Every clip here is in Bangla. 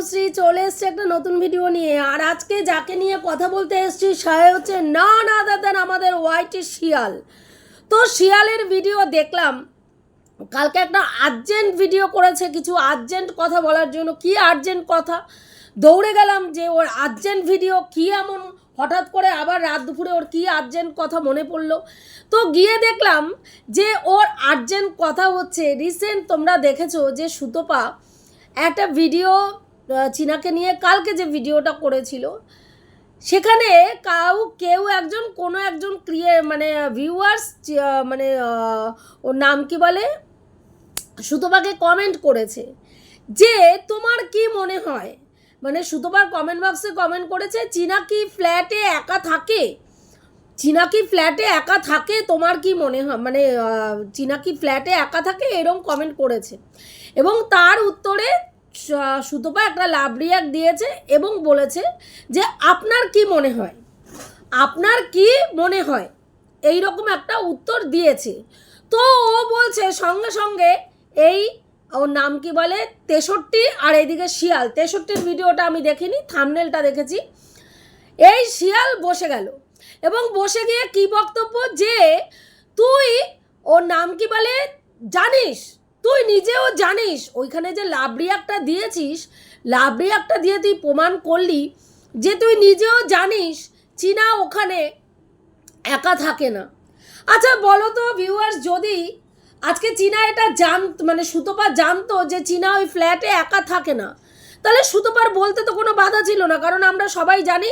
তনুশ্রী চলে এসছে একটা নতুন ভিডিও নিয়ে। আর আজকে যাকে নিয়ে কথা বলতে এসছি, সে হচ্ছে না না দাদান আমাদের হোয়াইটি শিয়াল। তো শিয়ালের ভিডিও দেখলাম। কালকে একটা আর্জেন্ট ভিডিও করেছে, কিছু আর্জেন্ট কথা বলার জন্য। কি আর্জেন্ট কথা? দৌড়ে গেলাম যে ওর আর্জেন্ট ভিডিও কি এমন? হঠাৎ করে আবার রাত দুপুরে ওর কি আর্জেন্ট কথা মনে পড়ল? তো গিয়ে দেখলাম যে ওর আর্জেন্ট কথা হচ্ছে। রিসেন্ট তোমরা দেখেছ যে সুতপা একটা ভিডিও চীনাকে নিয়ে কালকে যে ভিডিওটা করেছিল, সেখানে কাউ, কেউ একজন, কোনো একজন ক্রিয়ে মানে ভিউয়ার্স মানে ওর নাম কি বলে? সুতপাকে কমেন্ট করেছে যে, তোমার কি মনে হয়? মানে সুতপার কমেন্ট বক্সে কমেন্ট করেছে, চীনা কি ফ্ল্যাটে একা থাকে? চীনা কি ফ্ল্যাটে একা থাকে? তোমার কি মনে হয়? মানে চীনা কি ফ্ল্যাটে একা থাকে? এরকম কমেন্ট করেছে। এবং তার উত্তরে সুতপা একটা লাভ রিয়াক্ট দিয়েছে এবং বলেছে যে আপনার কি মনে হয়? আপনার কি মনে হয়? এই রকম একটা উত্তর দিয়েছে। তো ও বলছে সঙ্গে সঙ্গে এই ওর নাম কি বলে? তেষট্টি আর এইদিকে শিয়াল। তেষট্টির ভিডিওটা আমি দেখিনি থামনেলটা দেখেছি। এই শিয়াল বসে গেল এবং বসে গিয়ে কি বক্তব্য? যে তুই ওর নাম কি বলে? জানিস? তুই নিজেও জানিস, ওইখানে যে লাভরিয়াকটা দিয়েছিস লাভরিয়াকটা দিয়ে তুই প্রমাণ করলি যে তুই নিজেও জানিস চীনা ওখানে একা থাকে না। আচ্ছা বলো তো ভিউয়ার্স যদি আজকে চীনা এটা জান মানে সুতপা জানতো যে চীনা ওই ফ্ল্যাটে একা থাকে না তাহলে সুতপার বলতে তো কোনো বাধা ছিল না, কারণ আমরা সবাই জানি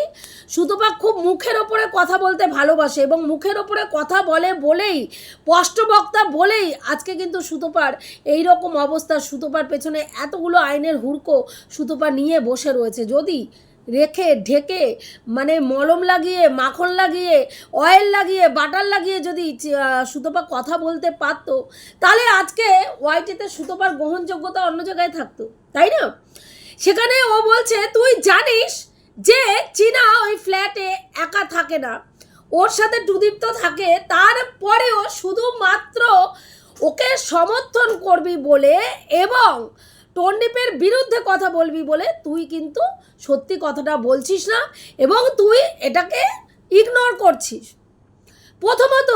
সুতপা খুব মুখের ওপরে কথা বলতে ভালোবাসে এবং মুখের ওপরে কথা বলে বলেই, স্পষ্টবক্তা বলেই আজকে কিন্তু সুতপার এই রকম অবস্থা, সুতপার পেছনে এতগুলো আইনের হুড়কো সুতপা নিয়ে বসে রয়েছে। যদি রেখে, ঢেকে মানে মলম লাগিয়ে, মাখন লাগিয়ে, অয়েল লাগিয়ে, বাটার লাগিয়ে যদি সুতপা কথা বলতে পারতো, তাহলে আজকে ওয়াইটিতে সুতপার গ্রহণযোগ্যতা অন্য জায়গায় থাকতো, তাই না? সেখানে ও বলছে, তুই জানিস যে চীনা ওই ফ্ল্যাটে একা থাকে না। ওর সাথে টুদীপ্ত থাকে, তারপরেও শুধুমাত্র ওকে সমর্থন করবি বলে এবং টন্ডিপের বিরুদ্ধে কথা বলবি বলে তুই কিন্তু সত্যি কথাটা বলছিস না এবং তুই এটাকে ইগনোর করছিস। প্রথমত,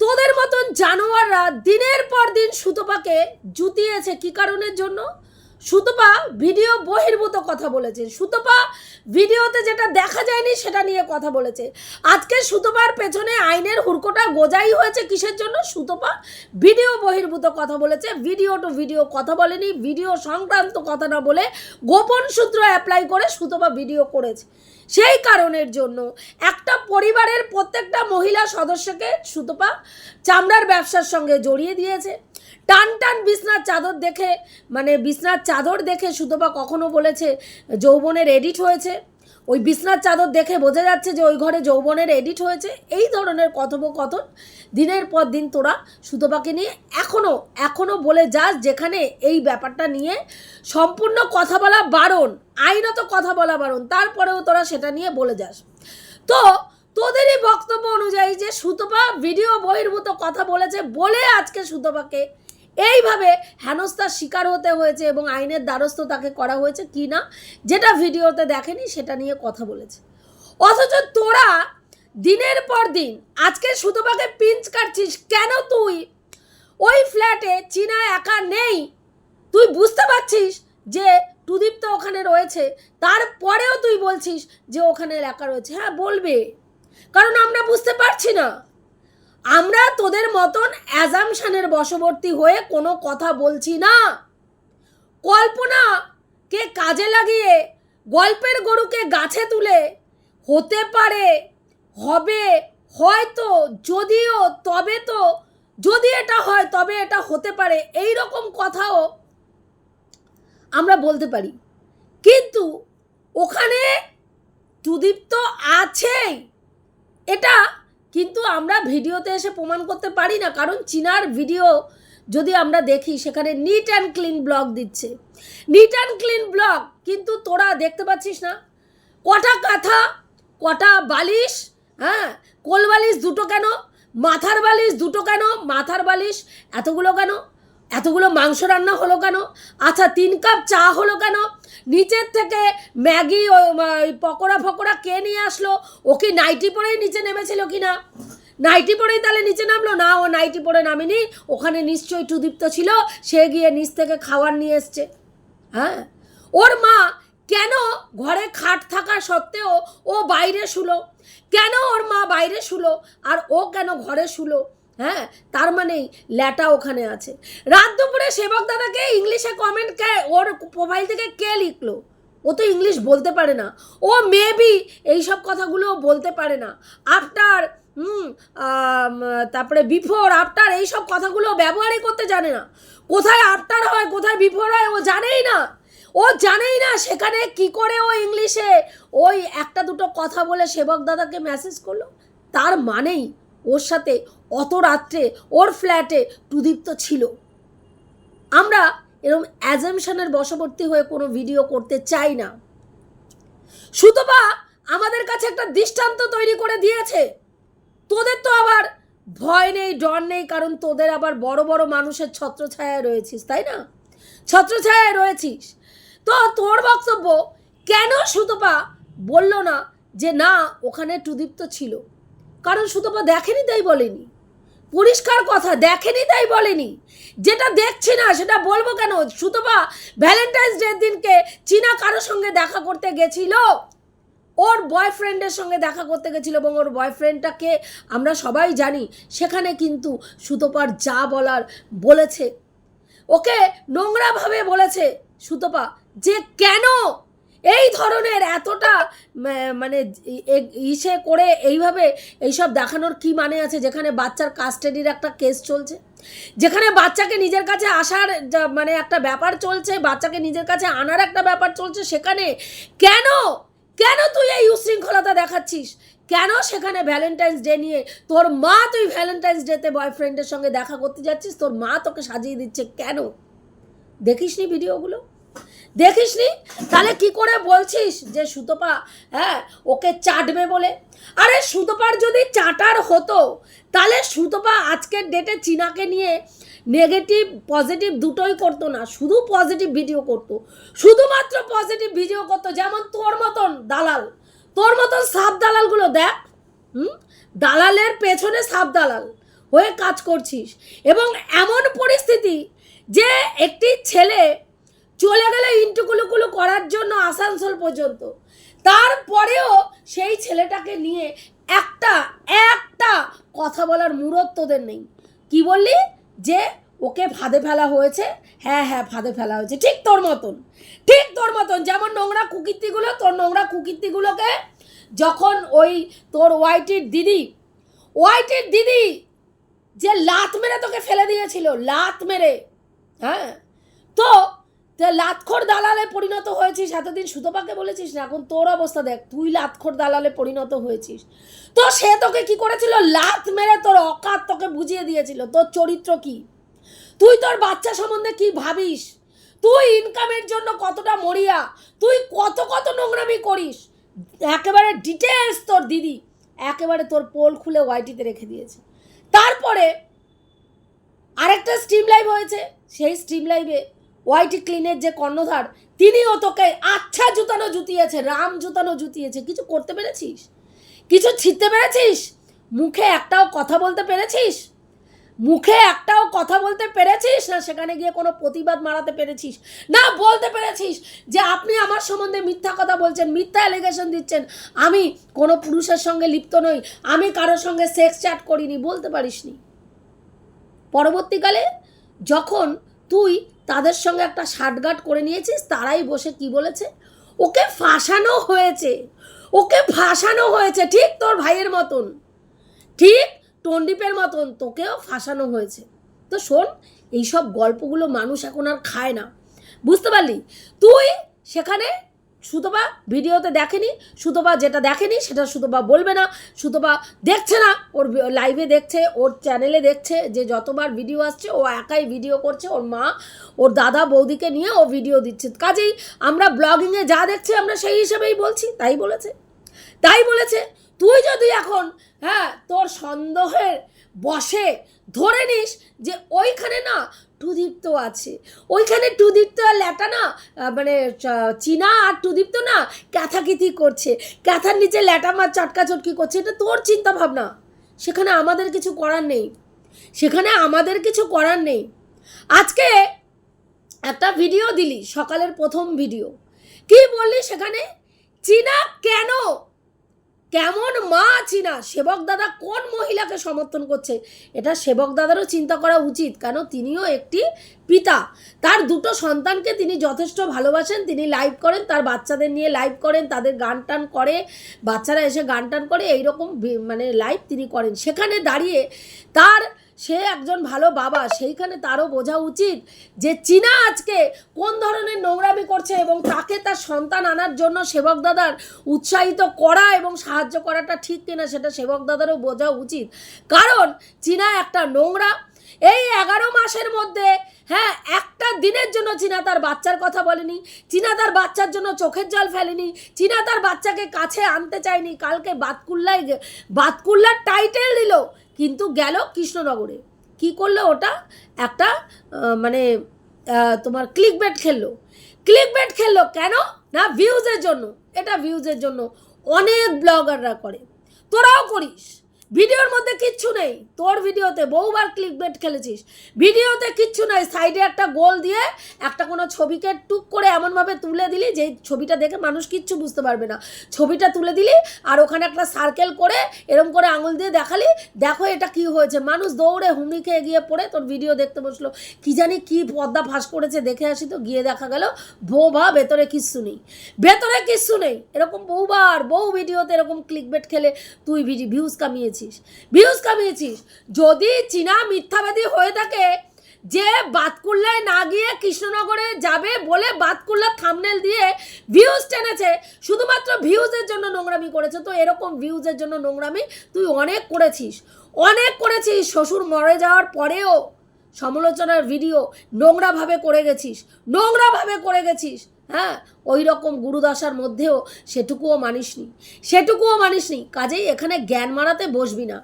তোদের মতন জানোয়াররা দিনের পর দিন সুতপাকে জুতিয়েছে কি কারণের জন্য? সুতপা ভিডিও বহির্ভূত কথা বলেছে। সুতপা ভিডিওতে যেটা দেখা যায়নি সেটা নিয়ে কথা বলেছে। আজকে সুতপার পেছনে আইনের হুড়কোটা গোজাই হয়েছে কিসের জন্য? সুতপা ভিডিও বহির্ভূত কথা বলেছে। ভিডিও টু ভিডিও কথা বলেনি, ভিডিও সংক্রান্ত কথা না বলে গোপন সূত্র অ্যাপ্লাই করে সুতপা ভিডিও করেছে। সেই কারণের জন্য একটা পরিবারের প্রত্যেকটা মহিলা সদস্যকে সুতপা চামড়ার ব্যবসার সঙ্গে জড়িয়ে দিয়েছে। টান টান বিছনার চাদর দেখে মানে বিছনার চাদর দেখে সুতপা কখনো বলেছে যৌবনের এডিট হয়েছে। ওই বিছনার চাদর দেখে বোঝা যাচ্ছে যে ওই ঘরে যৌবনের এডিট হয়েছে। এই ধরনের কথোপকথন দিনের পর দিন তোরা সুতপাকে নিয়ে এখনও এখনও বলে যাস যেখানে এই ব্যাপারটা নিয়ে সম্পূর্ণ কথা বলা বারণ, আইনত কথা বলা বারণ। তারপরেও তোরা সেটা নিয়ে বলে যাস। তো তোদেরই বক্তব্য অনুযায়ী যে সুতপা ভিডিও বহির্ভূত কথা বলেছে বলে আজকে সুতপাকে এইভাবে হেনস্থার শিকার হতে হয়েছে এবং আইনের দ্বারস্থ তাকে করা হয়েছে কি না, যেটা ভিডিওতে দেখেনি সেটা নিয়ে কথা বলেছে। অথচ তোরা দিনের পর দিন আজকে সুতপাকে পিঞ্চ কাটছিস কেন তুই? ওই ফ্ল্যাটে চীনা একা নেই। তুই বুঝতে পারছিস যে টুদীপ তো ওখানে রয়েছে, তারপরেও তুই বলছিস যে ওখানে একা রয়েছে। হ্যাঁ বলবে। কারণ আমরা বুঝতে পারছি না। আমরা তোদের মতন অ্যাজামশানের বশবর্তী হয়ে কোনো কথা বলছি না। কল্পনাকে কাজে লাগিয়ে গল্পের গরুকে গাছে তুলে হতে পারে, হবে, হয়তো, যদিও, তবে তো, যদি এটা হয়, তবে এটা হতে পারে, এই রকম কথাও আমরা বলতে পারি। কিন্তু ওখানে সুদীপ তো আছেই। এটা কিন্তু আমরা ভিডিওতে এসে প্রমাণ করতে পারি না, কারণ চীনার ভিডিও যদি আমরা দেখি, সেখানে নিট অ্যান্ড ক্লিন ব্লগ দিচ্ছে। নিট অ্যান্ড ক্লিন ব্লগ কিন্তু তোরা দেখতে পাচ্ছিস না? কটা কাঁথা, কটা বালিশ হ্যাঁ? কোল বালিশ দুটো কেন? মাথার বালিশ দুটো কেন? মাথার বালিশ এতগুলো কেন? এতগুলো মাংস রান্না হলো কেন? আচ্ছা তিন কাপ চা হলো কেন? নিচের থেকে ম্যাগি পকোড়া ফকোড়া কে নিয়ে আসলো? ও কি নাইটি পরেই নিচে নেমেছিল কি না নাইটি পরেই তাহলে নিচে নামলো? না, ও নাইটি পরে নামেনি। ওখানে নিশ্চয়ই টুদীপ্ত ছিল। সে গিয়ে নিচ থেকে খাবার নিয়ে এসছে। হ্যাঁ? ওর মা কেন ঘরে খাট থাকা সত্ত্বেও ও বাইরে শুলো? কেন ওর মা বাইরে শুলো? আর ও কেন ঘরে শুলো? হ্যাঁ? তার মানেই ল্যাটা ওখানে আছে। রাত দুপুরে সেবক দাদাকে ইংলিশে কমেন্ট কে, ওর প্রোফাইল থেকে কে লিখলো? ও তো ইংলিশ বলতে পারে না। ও মেবি এইসব কথাগুলো বলতে পারে না। আফটার হুম তারপরে বিফোর আফটার এইসব কথাগুলো ব্যবহারই করতে জানে না। কোথায় আফটার হয়, কোথায় বিফোর হয়, ও জানেই না। ও জানেই না সেখানে কি করে ও ইংলিশে ওই একটা দুটো কথা বলে সেবক দাদাকে মেসেজ করল। তার মানেই ওর সাথে অত রাত্রে ওর ফ্ল্যাটে টুদীপ্ত ছিল। আমরা এরকম অ্যাজামশনের বশবর্তী হয়ে কোনো ভিডিও করতে চাই না। সুতপা আমাদের কাছে একটা দৃষ্টান্ত তৈরি করে দিয়েছে। তোদের তো আবার ভয় নেই, ডর নেই, কারণ তোদের আবার বড় বড় মানুষের ছত্রছায়ায় রয়েছিস, তাই না? ছত্রছায়ায় রয়েছিস। তো তোর বক্তব্য কেন সুতপা বলল না যে না, ওখানে টুদীপ্ত ছিল? কারণ সুতপা দেখেনি, তাই বলেনি। পরিষ্কার কথা, দেখেনি তাই বলেনি। যেটা দেখছি না, সেটা বলব কেন? সুতপা ভ্যালেন্টাইন্স ডের দিনকে চীনা কারোর সঙ্গে দেখা করতে গেছিল? ওর বয়ফ্রেন্ডের সঙ্গে দেখা করতে গেছিল এবং ওর বয়ফ্রেন্ডটাকে আমরা সবাই জানি। সেখানে কিন্তু সুতপার যা বলার বলেছে। ওকে নোংরাভাবে বলেছে। সুতপা, যে কেন? এই ধরনের এতটা মানে ইসে করে এইভাবে এইসব দেখানোর কি মানে আছে? যেখানে বাচ্চার কাস্টাডির একটা কেস চলছে, যেখানে বাচ্চাকে নিজের কাছে আসার মানে একটা ব্যাপার চলছে, বাচ্চাকে নিজের কাছে আনার একটা ব্যাপার চলছে, সেখানে কেন কেন তুই এই উশৃঙ্খলতা দেখাচ্ছিস? কেন সেখানে ভ্যালেন্টাইন্স ডে নিয়ে তোর মা তুই ভ্যালেন্টাইন্স ডেতে বয়ফ্রেন্ডের সঙ্গে দেখা করতে যাচ্ছিস? তোর মা তোকে সাজিয়ে দিচ্ছে কেন? দেখিসনি ভিডিওগুলো দেখিসনি? তাহলে কি করে বলছিস যে সুতপা হ্যাঁ ওকে চাটবে বলে? আরে সুতপার যদি চাটার হতো, তাহলে সুতপা আজকের ডেটে চীনাকে নিয়ে নেগেটিভ পজিটিভ দুটোই করতো না, শুধু পজিটিভ ভিডিও করতো। শুধুমাত্র পজিটিভ ভিডিও করতো, যেমন তোর মতন দালাল। তোর মতন সাপ দালালগুলো দেখ, হুম? দালালের পেছনে সাপ দালাল হয়ে কাজ করছিস। এবং এমন পরিস্থিতি যে একটি ছেলে চলে গেলে ইন্টুকুলুকুলু করার জন্য আসানসোল পর্যন্ত। তারপরেও সেই ছেলেটাকে নিয়ে একটা একটা কথা বলার মুরত তোদের নেই। কি বললি? যে ওকে ফাঁদে ফেলা হয়েছে। হ্যাঁ হ্যাঁ ফাঁদে ফেলা হয়েছে। ঠিক তোর মতন। ঠিক তোর মতন। যেমন নোংরা কুকীর্তিগুলো, তোর নোংরা কুকীর্তিগুলোকে যখন ওই তোর ওয়াইটির দিদি ওয়াইটির দিদি যে লাত মেরে তোকে ফেলে দিয়েছিল, লাত মেরে হ্যাঁ? তো তা লাতখোর দালালে পরিণত হয়েছিস, এতদিন সুতপাকে বলেছিস না? এখন তোর অবস্থা দেখ, তুই লাতখোর দালালে পরিণত হয়েছিস। তো সে তোকে কি করেছিল? লাত মেরে তোর অকাত তোকে বুঝিয়ে দিয়েছিল। তোর চরিত্র কি? তুই তোর বাচ্চা সম্বন্ধে কি ভাবিস? তুই ইনকামের জন্য কতটা মরিয়া? তুই কত কত নোংরামি করিস? একেবারে ডিটেলস তোর দিদি, একেবারে তোর পোল খুলে ওয়াইটিতে রেখে দিয়েছে। তারপরে আরেকটা স্ট্রিম লাইভ হয়েছে, সেই স্ট্রিম লাইভে ওয়াইটি ক্লিনের যে কর্ণধার, তিনিও তোকে আচ্ছা জুতানো জুতিয়েছে, রাম জুতানো জুতিয়েছে। কিছু করতে পেরেছিস? কিছু ছিঁড়তে পেরেছিস? মুখে একটাও কথা বলতে পেরেছিস? মুখে একটাও কথা বলতে পেরেছিস? না সেখানে গিয়ে কোনো প্রতিবাদ মারাতে পেরেছিস? না বলতে পেরেছিস যে আপনি আমার সম্বন্ধে মিথ্যা কথা বলছেন, মিথ্যা অ্যালিগেশন দিচ্ছেন? আমি কোনো পুরুষের সঙ্গে লিপ্ত নই, আমি কারোর সঙ্গে সেক্স চ্যাট করিনি, বলতে পারিসনি। পরবর্তীকালে যখন তুই তাদের সঙ্গে একটা ষাটগাট করে নিয়েছিস, তারাই বসে কি বলেছে? ওকে ফাঁসানো হয়েছে। ওকে ফাঁসানো হয়েছে, ঠিক তোর ভাইয়ের মতন। ঠিক টন্ডিপের মতন তোকেও ফাঁসানো হয়েছে। তো শোন, এইসব গল্পগুলো মানুষ এখন আর খায় না। বুঝতে পারলি? তুই সেখানে সুতপা ভিডিওতে দেখেনি, সুতপা যেটা দেখেনি সেটা সুতপা বলবে না, সুতপা দেখছে না, ওর লাইভে দেখছে, ওর চ্যানেলে দেখছে, যে যতবার ভিডিও আসছে, ও একাই ভিডিও করছে, ওর মা, ওর দাদা বৌদিকে নিয়ে ও ভিডিও দিচ্ছে। কাজেই আমরা ব্লগিংয়ে যা দেখছি আমরা সেই হিসেবেই বলছি, তাই বলেছে। তাই বলেছে, তুই যদি এখন হ্যাঁ তোর সন্দেহের বসে ধরে নিস যে ওইখানে না টুদীপ্ত আছে। ওইখানে টুদীপ্ত আর ল্যাটা না মানে চীনা আর টুদীপ্ত না ক্যাথাকিতি করছে। ক্যাথার নিচে ল্যাটা মাছ চটকা চটকি করছে, এটা তোর চিন্তা ভাবনা সেখানে আমাদের কিছু করার নেই। সেখানে আমাদের কিছু করার নেই। আজকে একটা ভিডিও দিলি, সকালের প্রথম ভিডিও। কি বললি সেখানে? চীনা কেন কেমন মা আছি না সেবক দাদা কোন মহিলাকে সমর্থন করছে? এটা সেবক দাদারও চিন্তা করা উচিত, কেন তিনিও একটি পিতা। তার দুটো সন্তানকে তিনি যথেষ্ট ভালোবাসেন, তিনি লাইভ করেন, তার বাচ্চাদের নিয়ে লাইভ করেন, তাদের গান টান করে, বাচ্চারা এসে গান টান করে, এইরকম মানে লাইভ তিনি করেন। সেখানে দাঁড়িয়ে তার সে একজন ভালো বাবা, সেইখানে তারও বোঝা উচিত যে চীনা আজকে কোন ধরনের নোংরামি করছে এবং তাকে তার সন্তান আনার জন্য সেবক দাদার উৎসাহিত করা এবং সাহায্য করাটা ঠিক কিনা সেটা সেবক দাদারও বোঝা উচিত। কারণ চীনা একটা নোংরা। এই এগারো মাসের মধ্যে হ্যাঁ একটা দিনের জন্য চীনা তার বাচ্চার কথা বলেনি, চীনা তার বাচ্চার জন্য চোখের জল ফেলেনি, চীনা তার বাচ্চাকে কাছে আনতে চায়নি, কালকে বাতকুল্লায় বাতকুল্লার টাইটেল দিল, কিন্তু গেল কৃষ্ণনগরে। কি করল ওটা? একটা মানে তোমার ক্লিক বেট খেললো। ক্লিক বেট খেললো কেন? না ভিউজের জন্য। এটা ভিউজের জন্য। অনেক ব্লগাররা করে। তোরাও করিস। ভিডিওর মধ্যে কিচ্ছু নেই। তোর ভিডিওতে বহুবার ক্লিক বেট খেলেছিস। ভিডিওতে কিচ্ছু নাই। সাইডে একটা গোল দিয়ে একটা কোনো ছবিকে টুক করে এমনভাবে তুলে দিলি যে ছবিটা দেখে মানুষ কিচ্ছু বুঝতে পারবে না। ছবিটা তুলে দিলি আর ওখানে একটা সার্কেল করে এরম করে আঙুল দিয়ে দেখালি। দেখো এটা কি হয়েছে। মানুষ দৌড়ে হুমড়ি খেয়ে গিয়ে পড়ে। তোর ভিডিও দেখতে বসল। কি জানি কি পর্দা ফাঁস করেছে। দেখে আসি তো, গিয়ে দেখা গেল বা ভেতরে কিচ্ছু নেই। ভেতরে কিচ্ছু নেই। এরকম বহুবার বহু ভিডিওতে এরকম ক্লিক বেট খেলে তুই ভিউজ কামিয়েছিস? ভিউজ কামিয়েছিস? যদি চীনা মিথ্যাবাদী হয়ে থাকে, যে বাতকুল্লায় না গিয়ে কৃষ্ণনগরে যাবে বলে বাতকুল্লার থামনেল দিয়ে ভিউজ টেনেছে, শুধুমাত্র ভিউজের জন্য নোংরামি করেছে। তো এরকম ভিউজের জন্য নোংরামি তুই অনেক করেছিস। অনেক করেছিস, শ্বশুর মরে যাওয়ার পরেও। সমালোচনার ভিডিও নোংরাভাবে করে গেছিস। নোংরাভাবে করে গেছিস। হ্যাঁ ওই রকম গুরুদশার মধ্যেও সেটুকুও মানিসনি। সেটুকুও মানিসনি। কাজেই এখানে জ্ঞান মারাতে বসবি না।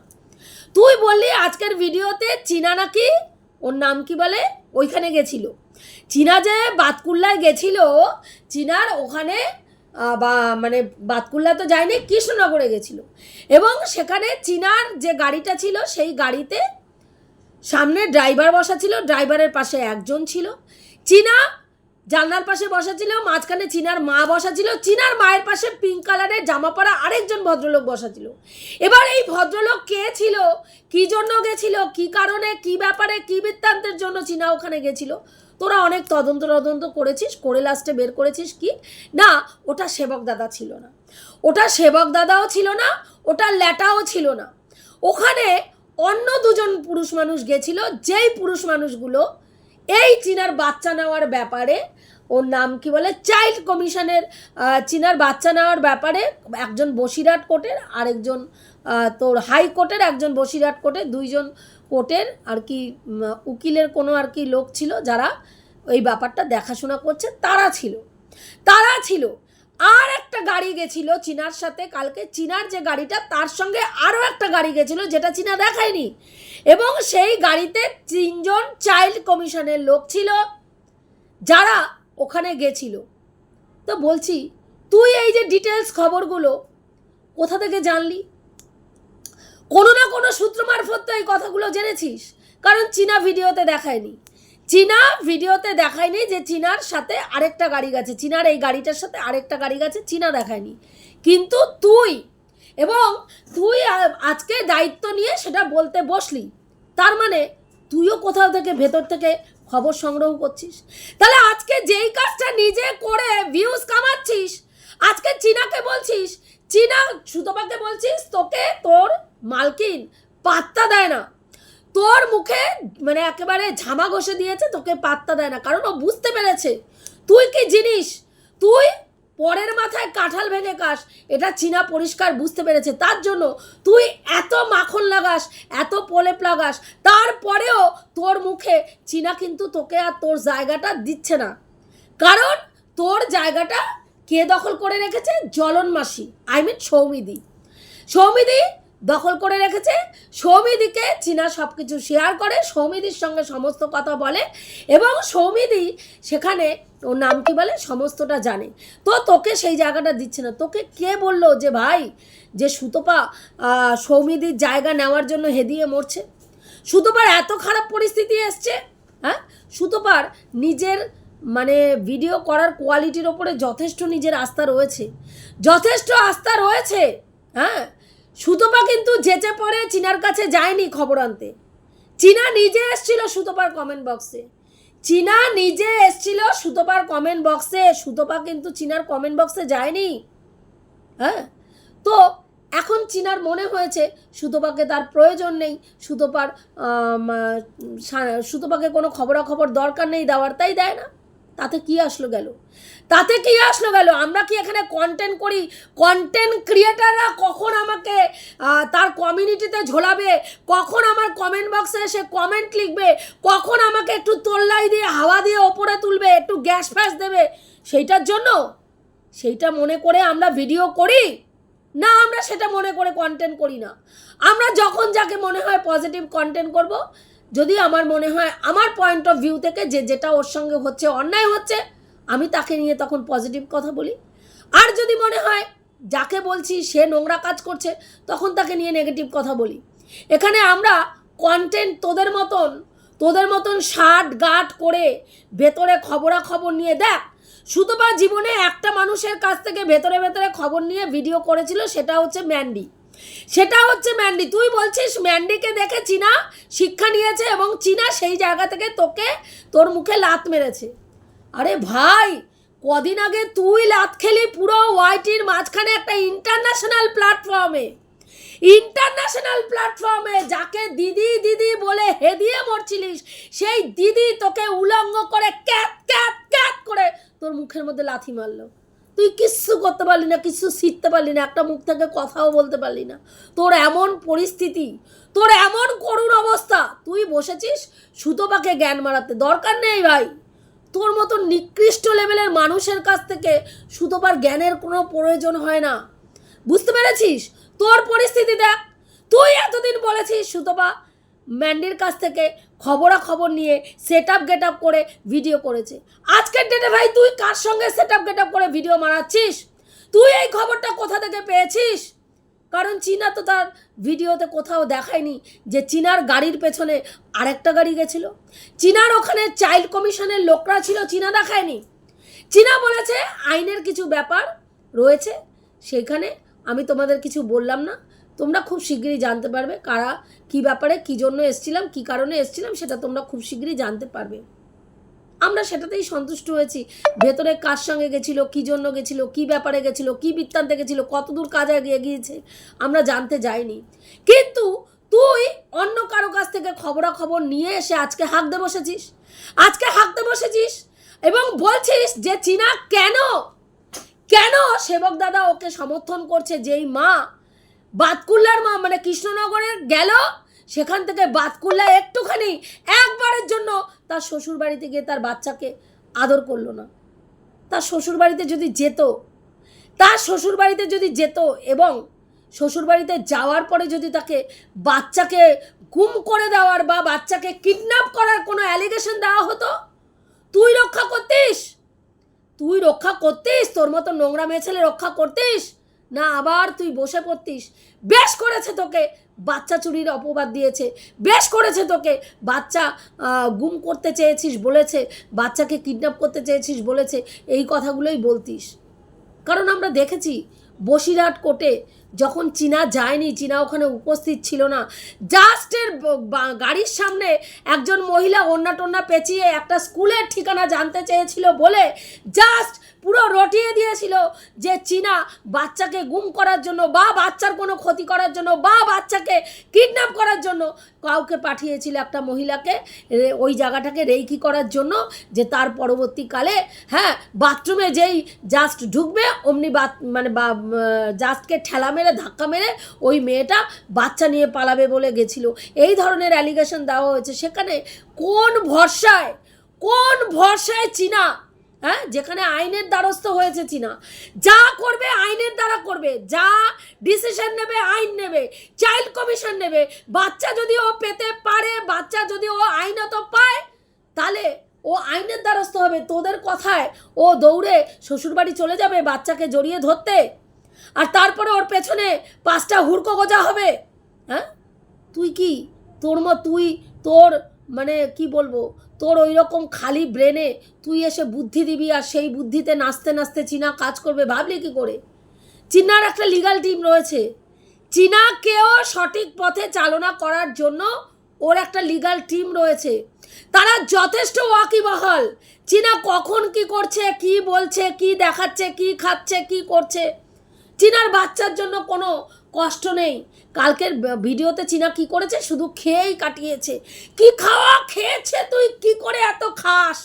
তুই বললি আজকের ভিডিওতে চীনা নাকি, ওর নাম কি বলে? ওইখানে গেছিল। চীনা যে বাতকুল্লায় গেছিল, চীনার ওখানে বা মানে বাতকুল্লা তো যায়নি, কৃষ্ণনগরে গেছিল। এবং সেখানে চীনার যে গাড়িটা ছিল, সেই গাড়িতে সামনে ড্রাইভার বসা ছিল, ড্রাইভারের পাশে একজন ছিল। চীনা জানলার পাশে বসা ছিল, মাঝখানে চিনার মা বসা ছিল, চিনার মায়ের পাশে পিঙ্ক কালারের জামা পরা আরেকজন ভদ্রলোক বসা ছিল। এবার এই ভদ্রলোক কে ছিল? কি জন্য গেছিল? কি কারণে? কি ব্যাপারে? কি বৃত্তান্তের জন্য চীনা ওখানে গেছিল? তোরা অনেক তদন্ত তদন্ত করেছিস, করে লাস্টে বের করেছিস কি? না, ওটা সেবক দাদা ছিল না। ওটা সেবক দাদাও ছিল না, ওটা ল্যাটাও ছিল না। ওখানে অন্য দুজন পুরুষ মানুষ গেছিল, যেই পুরুষ মানুষগুলো এই চীনার বাচ্চা নেওয়ার ব্যাপারে, ওর নাম কি বলে? চাইল্ড কমিশনের চিনার বাচ্চা নেওয়ার ব্যাপারে একজন বসিরহাট কোর্টের, আরেকজন তোর হাইকোর্টের একজন বসিরহাট কোর্টের, দুইজন কোর্টের আর কি উকিলের কোনো আর কি লোক ছিল যারা ওই ব্যাপারটা দেখাশোনা করছে, তারা ছিল। তারা ছিল আর একটা গাড়ি গেছিল চীনার সাথে, কালকে চীনার যে গাড়িটা, তার সঙ্গে আরও একটা গাড়ি গেছিল যেটা চীনা দেখায়নি। এবং সেই গাড়িতে তিনজন চাইল্ড কমিশনের লোক ছিল, যারা ওখানে গেছিল। তো বলছি, তুই এই যে ডিটেলস খবরগুলো, কোথা থেকে জানলি? কোনো না কোনো সূত্র মারফত তো এই কথাগুলো জেনেছিস, কারণ চীনা ভিডিওতে দেখায়নি। চীনা ভিডিওতে দেখায়নি যে চীনার সাথে আরেকটা গাড়ি গেছে। চীনার এই গাড়িটার সাথে আরেকটা গাড়ি গেছে, চীনা দেখায়নি। কিন্তু তুই এবং তুই আজকে দায়িত্ব নিয়ে সেটা বলতে বসলি, তার মানে তুইও কোথাও থেকে ভেতর থেকে খবর সংগ্রহ করছিস। তাহলে আজকে যেই কাজটা নিজে করে ভিউজ কামাচ্ছিস, আজকে চীনাকে বলছিস, চীনা সুতপাকে বলছিস, তোকে তোর মালকিন পাত্তা দেয় না। তোর মুখে মানে একেবারে ঝামা ঘষে দিয়েছে, তোকে পাত্তা দেয় না। কারণ ও বুঝতে পেরেছে। তুই কি জিনিস? তুই পরের মাথায় কাঁঠাল ভেঙে কাস এটা চীনা পরিষ্কার বুঝতে পেরেছে। তার জন্য তুই এত মাখন লাগাস, এত প্রলেপ লাগাস, তারপরেও তোর মুখে চীনা কিন্তু তোকে আর তোর জায়গাটা দিচ্ছে না। কারণ তোর জায়গাটা কে দখল করে রেখেছে? জলন মাসি আই মিন সৌমিদি। সৌমিদি দখল করে রেখেছে। সৌমিদিকে চীনা সব কিছু শেয়ার করে, সৌমিদির সঙ্গে সমস্ত কথা বলে এবং সৌমিদি সেখানে ওর নাম কি বলে? সমস্তটা জানে। তো তোকে সেই জায়গাটা দিচ্ছে না। তোকে কে বলল যে, ভাই, যে সুতপা সৌমিদির জায়গা নেওয়ার জন্য হেদিয়ে মরছে? সুতপার এত খারাপ পরিস্থিতি এসছে হ্যাঁ? সুতপার নিজের মানে ভিডিও করার কোয়ালিটির ওপরে যথেষ্ট নিজের আস্থা রয়েছে। যথেষ্ট আস্থা রয়েছে হ্যাঁ? সুতপা কিন্তু যেচে পড়ে চীনার কাছে যায়নি খবর আনতে। চীনা নিজে এসছিল সুতপার কমেন্ট বক্সে চীনা নিজে এসছিল সুতপার কমেন্ট বক্সে সুতপা কিন্তু চীনার কমেন্ট বক্সে যায়নি। হ্যাঁ? তো এখন চীনার মনে হয়েছে সুতপাকে তার প্রয়োজন নেই। সুতপার সুতপাকে কোনো খবরাখবর দরকার নেই দেওয়ার, তাই দেয় না। তাতে কি আসলো গেল? তাতে কি আসলো গেল? আমরা কি এখানে কন্টেন্ট করি? কন্টেন্ট ক্রিয়েটাররা কখন আমাকে তার কমিউনিটিতে ঝোলাবে? কখন আমার কমেন্ট বক্সে এসে কমেন্ট লিখবে? কখন আমাকে একটু তোল্লাই দিয়ে, হাওয়া দিয়ে ওপরে তুলবে? একটু গ্যাস ফ্যাস দেবে? সেইটার জন্য? সেইটা মনে করে আমরা ভিডিও করি? না, আমরা সেটা মনে করে কন্টেন্ট করি না। আমরা যখন যাকে মনে হয় পজিটিভ কন্টেন্ট করব যদি আমার মনে হয় আমার পয়েন্ট অফ ভিউ থেকে যে যেটা ওর সঙ্গে হচ্ছে, অন্যায় হচ্ছে, আমি তাকে নিয়ে তখন পজিটিভ কথা বলি। আর যদি মনে হয় যাকে বলছি সে নোংরা কাজ করছে, তখন তাকে নিয়ে নেগেটিভ কথা বলি। এখানে আমরা কন্টেন্ট তোদের মতন তোদের মতন শার্ট গাট করে ভেতরে খবরাখবর নিয়ে দেখ, সুতপা জীবনে একটা মানুষের কাছ থেকে ভেতরে ভেতরে খবর নিয়ে ভিডিও করেছিল, সেটা হচ্ছে ম্যান্ডি সেটা হচ্ছে ম্যান্ডি। তুই বলছিস ম্যান্ডিকে দেখে চীনা শিক্ষা নিয়েছে এবং চীনা সেই জায়গা থেকে তোকে তোর মুখে লাত মেরেছে। আরে ভাই, কদিন আগে তুই লাত খেলি পুরো ওয়াইটির মাঝখানে একটা ইন্টারন্যাশনাল প্ল্যাটফর্মে। ইন্টারন্যাশনাল প্ল্যাটফর্মে যাকে দিদি দিদি বলে হেদিয়ে মরছিলিস, সেই দিদি তোকে উলঙ্গ করে ক্যাত ক্যাত ক্যাত করে তোর মুখের মধ্যে লাথি মারলো। তুই কিচ্ছু করতে পারলি না, কিচ্ছু শিখতে পারলি না, একটা মুখ থেকে কথাও বলতে পারলি না। তোর এমন পরিস্থিতি, তোর এমন করুণ অবস্থা, তুই বসেছিস সুতোপাকে জ্ঞান মারাতে দরকার নেই ভাই। তোর মতো নিকৃষ্ট লেভেলের মানুষের কাছ থেকে সুতোপার জ্ঞানের কোনো প্রয়োজন হয় না। বুঝতে পেরেছিস? তোর পরিস্থিতি দেখ। তুই এতদিন বলেছিস সুতপা ম্যান্ডির কাছ থেকে খবরা খবর নিয়ে সেট আপ গেট আপ করে ভিডিও করেছে। আজকের ডেটে ভাই তুই কার সঙ্গে সেট আপ গেট আপ করে ভিডিও মারাচ্ছিস তুই এই খবরটা কোথা থেকে পেয়েছিস? কারণ চীনা তো তার ভিডিওতে কোথাও দেখায়নি যে চীনার গাড়ির পেছনে আরেকটা গাড়ি গেছিল। চীনার ওখানে চাইল্ড কমিশনের লোকরা ছিল, চীনা দেখায়নি। চীনা বলেছে, আইনের কিছু ব্যাপার রয়েছে সেখানে আমি তোমাদের কিছু বললাম না। তোমরা খুব শিগগিরই জানতে পারবে কারা কি ব্যাপারে কি জন্য এসছিলাম, কি কারণে এসছিলাম, সেটা তোমরা খুব শিগগিরই জানতে পারবে। আমরা সেটাতেই সন্তুষ্ট হয়েছি। ভেতরে কার সঙ্গে গেছিল, কি জন্য গেছিল, কি ব্যাপারে গেছিল, কি বৃত্তান্তে গেছিল, কতদূর কাজ এগিয়ে গিয়েছে, আমরা জানতে যাইনি। কিন্তু তুই অন্য কারও কাছ থেকে খবরাখবর নিয়ে এসে আজকে হাঁকতে বসেছিস? আজকে হাঁকতে বসেছিস? এবং বলছিস যে চীনা কেন? কেন সেবক দাদা ওকে সমর্থন করছে, যেই মা বাতকুল্লার মা মানে কৃষ্ণনগরের গেল, সেখান থেকে বাতকুল্লা একটুখানি একবারের জন্য তার শ্বশুর বাড়িতে গিয়ে তার বাচ্চাকে আদর করল না। তার শ্বশুর বাড়িতে যদি যেত, তার শ্বশুর বাড়িতে যদি যেত এবং শ্বশুর বাড়িতে যাওয়ার পরে যদি তাকে বাচ্চাকে গুম করে দেওয়ার বা বাচ্চাকে কিডন্যাপ করার কোনো অ্যালিগেশন দেওয়া হতো, তুই রক্ষা করতিস? তুই রক্ষা করতিস? তোর মতো নোংরা মেয়ে ছেলে রক্ষা করতিস? না আবার তুই বসে পড়তিস। বেশ করেছে তোকে, বাচ্চা চুরির অপবাদ দিয়েছে। বেশ করেছে তোকে, বাচ্চা গুম করতে চেয়েছিস বলেছে, বাচ্চাকে কিডন্যাপ করতে চেয়েছিস বলেছে, এই কথাগুলোই বলতিস। কারণ আমরা দেখেছি, বসিরহাট কোর্টে যখন চীনা যায়নি, চীনা ওখানে উপস্থিত ছিল না জাস্টের গাড়ির সামনে একজন মহিলা ওন্না টন্না পেঁচিয়ে একটা স্কুলের ঠিকানা জানতে চেয়েছিল বলে জাস্ট পুরো রটিয়ে দিয়েছিল যে চীনা বাচ্চাকে গুম করার জন্য বা বাচ্চার কোনো ক্ষতি করার জন্য বা বাচ্চাকে কিডন্যাপ করার জন্য কাউকে পাঠিয়েছিল একটা মহিলাকে ওই জায়গাটাকে রেইকি করার জন্য যে তার পরবর্তীকালে হ্যাঁ বাথরুমে যেই জাস্ট ঢুকবে, অমনি বাথ মানে জাস্টকে ঠেলা মেরে, ধাক্কা মেরে ওই মেয়েটা বাচ্চা নিয়ে পালাবে বলে গেছিল। এই ধরনের অ্যালিগেশন দেওয়া হয়েছে। সেখানে কোন ভরসায় কোন ভরসায় চীনা হ্যাঁ? যেখানে আইনের দ্বারস্থ হয়েছে চীনা। যা করবে আইনের দ্বারা করবে। যা ডিসিশন নেবে, আইন নেবে। চাইল্ড কমিশন নেবে। বাচ্চা যদি ও পেতে পারে, বাচ্চা যদি ও আইনত পায়, তাহলে ও আইনের দ্বারস্থ হবে। তোদের কথায় ও দৌড়ে শ্বশুরবাড়ি চলে যাবে বাচ্চাকে জড়িয়ে ধরতে। আর তারপরে ওর পেছনে পাঁচটা হুড়কো গোজা হবে। হ্যাঁ? তুই কি? তোর তুই তোর মানে কি বলব? তোর ওই রকম খালি ব্রেনে তুই এসে বুদ্ধি দিবি আর সেই বুদ্ধিতে নাচতে নাচতে চীনা কাজ করবে, ভাবলি কি করে? চীনার একটা লিগাল টিম রয়েছে। চীনাকেও সঠিক পথে চালনা করার জন্য ওর একটা লিগাল টিম রয়েছে। তারা যথেষ্ট ওয়াকিবহাল। চীনা কখন কি করছে, কি বলছে, কি দেখাচ্ছে, কি খাচ্ছে, কি করছে? চীনার বাচ্চার জন্য কোনো কষ্ট নেই। কালকের ভিডিওতে চীনা কি করেছে? শুধু খেয়েই কাটিয়েছে। কি খাওয়া খেয়েছে তুই? কি করে এত খাস?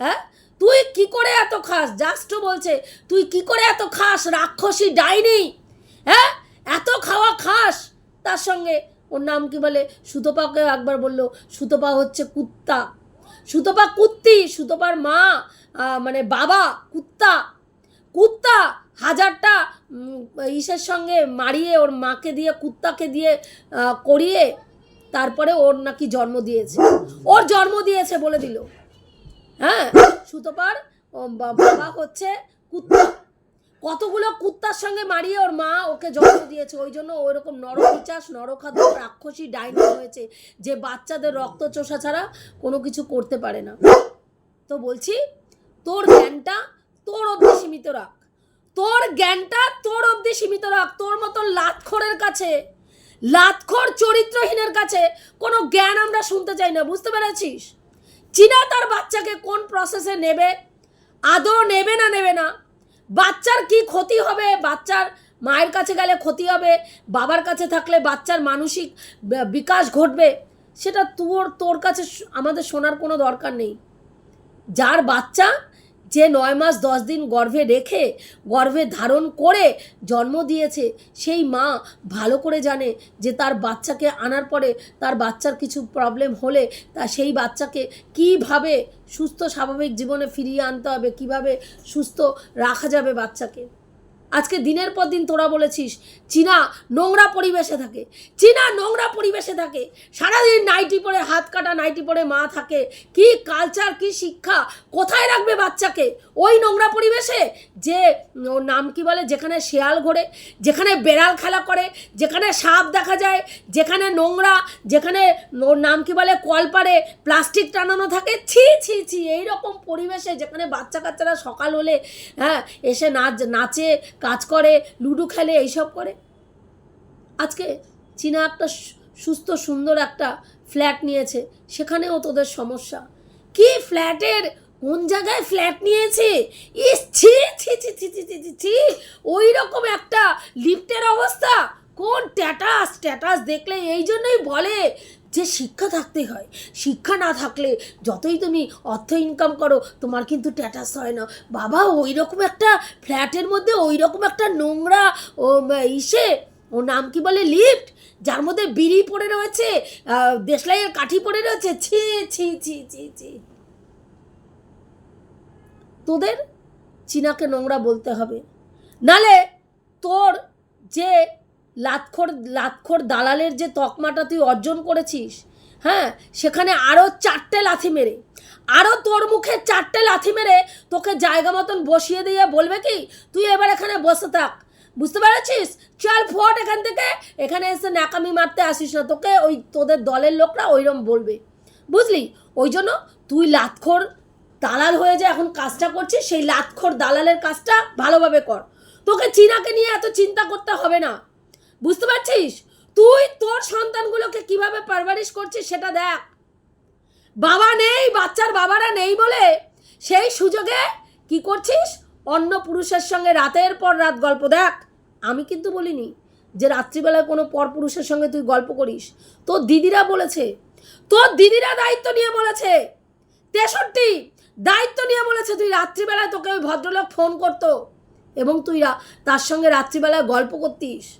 হ্যাঁ? তুই কি করে এত খাস? জাস্ট বলছে, তুই কি করে এত খাস? রাক্ষসী ডাইনি। হ্যাঁ? এত খাওয়া খাস? তার সঙ্গে ওর নাম কি বলে? সুতপাকে একবার বলল, সুতপা হচ্ছে কুত্তা। সুতপা কুত্তি, সুতপার মা মানে বাবা, কুত্তা। কুত্তা হাজারটা ইসের সঙ্গে মারিয়ে ওর মাকে দিয়ে, কুত্তাকে দিয়ে করিয়ে তারপরে ওর নাকি জন্ম দিয়েছে। ওর জন্ম দিয়েছে বলে দিল। হ্যাঁ সুতপার বাবা হচ্ছে কুত্তা। কতগুলো কুত্তার সঙ্গে মারিয়ে ওর মা ওকে জন্ম দিয়েছে, ওই জন্য ওই রকম নরপিচাস, নরখাদ্য, রাক্ষসী, ডাইনি হয়েছে যে বাচ্চাদের রক্ত চোষা ছাড়া কোনো কিছু করতে পারে না। তো বলছি, তোর জ্ঞানটা তোর অবধি সীমিত রাখ। তোর জ্ঞানটা তোর অবধি সীমিত রাখ। তোর মতো লাতখোরের কাছে, লাতখোর চরিত্রহীনের কাছে কোনো জ্ঞান আমরা শুনতে চাই না, বুঝতে পেরেছিস? চীনা তার বাচ্চাকে কোন প্রসেসে নেবে? আদৌ নেবে না নেবে না? বাচ্চার কি ক্ষতি হবে? বাচ্চার মায়ের কাছে গেলে ক্ষতি হবে, বাবার কাছে থাকলে বাচ্চার মানসিক বিকাশ ঘটবে? সেটা তোর তোর কাছে আমাদের শোনার কোনো দরকার নেই। যার বাচ্চা যে নয় মাস দশ দিন গর্ভে রেখে, গর্ভে ধারণ করে জন্ম দিয়েছে, সেই মা ভালো করে জানে যে তার বাচ্চাকে আনার পরে তার বাচ্চার কিছু প্রবলেম হলে তা সেই বাচ্চাকে কীভাবে সুস্থ, স্বাভাবিক জীবনে ফিরিয়ে আনতে হবে, কীভাবে সুস্থ রাখা যাবে বাচ্চাকে। আজকে দিনের পর দিন তোরা বলেছিস চীনা নোংরা পরিবেশে থাকে। চীনা নোংরা পরিবেশে থাকে। সারাদিন নাইটি পরে, হাত কাটা, নাইটি পরে মা থাকে। কি কালচার কি শিক্ষা, কোথায় রাখবে বাচ্চাকে? ওই নোংরা পরিবেশে যে, ওর নাম কি বলে? যেখানে শেয়াল ঘোরে, যেখানে বেড়াল খেলা করে, যেখানে সাপ দেখা যায়, যেখানে নোংরা, যেখানে ওর নাম কি বলে? কলপারে প্লাস্টিক টানানো থাকে। ছি ছি ছি, এইরকম পরিবেশে যেখানে বাচ্চা কাচ্চারা সকাল হলে হ্যাঁ এসে নাচ, নাচে, কাজ করে, লুডো খেলে, এইসব করে। আজকে চীনা একটা সুস্থ, সুন্দর একটা ফ্ল্যাট নিয়েছে। সেখানেও তোদের সমস্যা। কি ফ্ল্যাটের? কোন জায়গায় ফ্ল্যাট নিয়েছে? ইস, ছি ছি ছি ছি ছি ছি ছি ওই রকম একটা লিফটের অবস্থা। কোন স্ট্যাটাস? স্ট্যাটাস দেখলে এই জন্যই বলে যে শিক্ষা থাকতে হয়। শিক্ষা না থাকলে যতই তুমি অর্থ ইনকাম করো, তোমার কিন্তু ট্যাটাস হয় না। বাবা ওই রকম একটা ফ্ল্যাটের মধ্যে ওই রকম একটা নোংরা ইসে ও নাম কি বলে? লিফট। যার মধ্যে বিড়ি পড়ে রয়েছে দেশলাইয়ের কাঠি পড়ে রয়েছে। ছি ছি ছি ছি ছি। তোদের চীনাকে নোংরা বলতে হবে। নালে তোর যে লাতখোর লাতখোর দালালের যে তকমাটা তুই অর্জন করেছিস হ্যাঁ সেখানে আরও চারটে লাথি মেরে আরও তোর মুখে চারটে লাথি মেরে তোকে জায়গা মতন বসিয়ে দিয়ে বলবে কি, তুই এবার এখানে বসে থাক। বুঝতে পেরেছিস? চল ফট এখান থেকে। এখানে এসে ন্যাকামি মারতে আসিস না তোকে, ওই তোদের দলের লোকরা ওইরকম বলবে। বুঝলি? ওই জন্য তুই লাতখোর দালাল হয়ে যে, এখন কাজটা করছিস, সেই লাতখোর দালালের কাজটা ভালোভাবে কর। তোকে চীনাকে নিয়ে এত চিন্তা করতে হবে না। বুঝতে পারছিস? তুই তোর সন্তানগুলোকে কীভাবে পারভারিশ করছিস সেটা দেখ। বাবা নেই, বাচ্চার বাবারা নেই বলে সেই সুযোগে কি করছিস? অন্য পুরুষের সঙ্গে রাতের পর রাত গল্প দেখ। আমি কিন্তু বলিনি যে রাত্রিবেলায় কোনো পরপুরুষের সঙ্গে তুই গল্প করিস। তোর দিদিরা বলেছে। তোর দিদিরা দায়িত্ব নিয়ে বলেছে। তেষট্টি দায়িত্ব নিয়ে বলেছে তুই রাত্রিবেলায় তোকে ওই ভদ্রলোক ফোন করতো এবং তুই তার সঙ্গে রাত্রিবেলায় গল্প করতিস।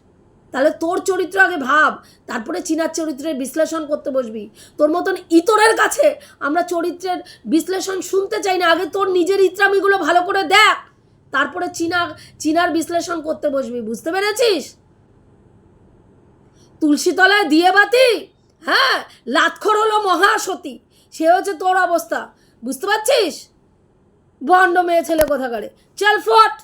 তাহলে তোর চরিত্র আগে ভাব, তারপরে চীনার চরিত্রের বিশ্লেষণ করতে বসবি। তোর মতন ইতরের কাছে আমরা চরিত্রের বিশ্লেষণ শুনতে চাই না। আগে তোর নিজের ইত্রামিগুলো ভালো করে দেখ। তারপরে চীনা, চীনার বিশ্লেষণ করতে বসবি, বুঝতে পেরেছিস? তুলসী তলায় দিয়ে বাতি? হ্যাঁ লাতখর হলো মহাসতী, সে হচ্ছে তোর অবস্থা, বুঝতে পারছিস? বন্ড মেয়ে ছেলে কোথাকারে। চল ফট!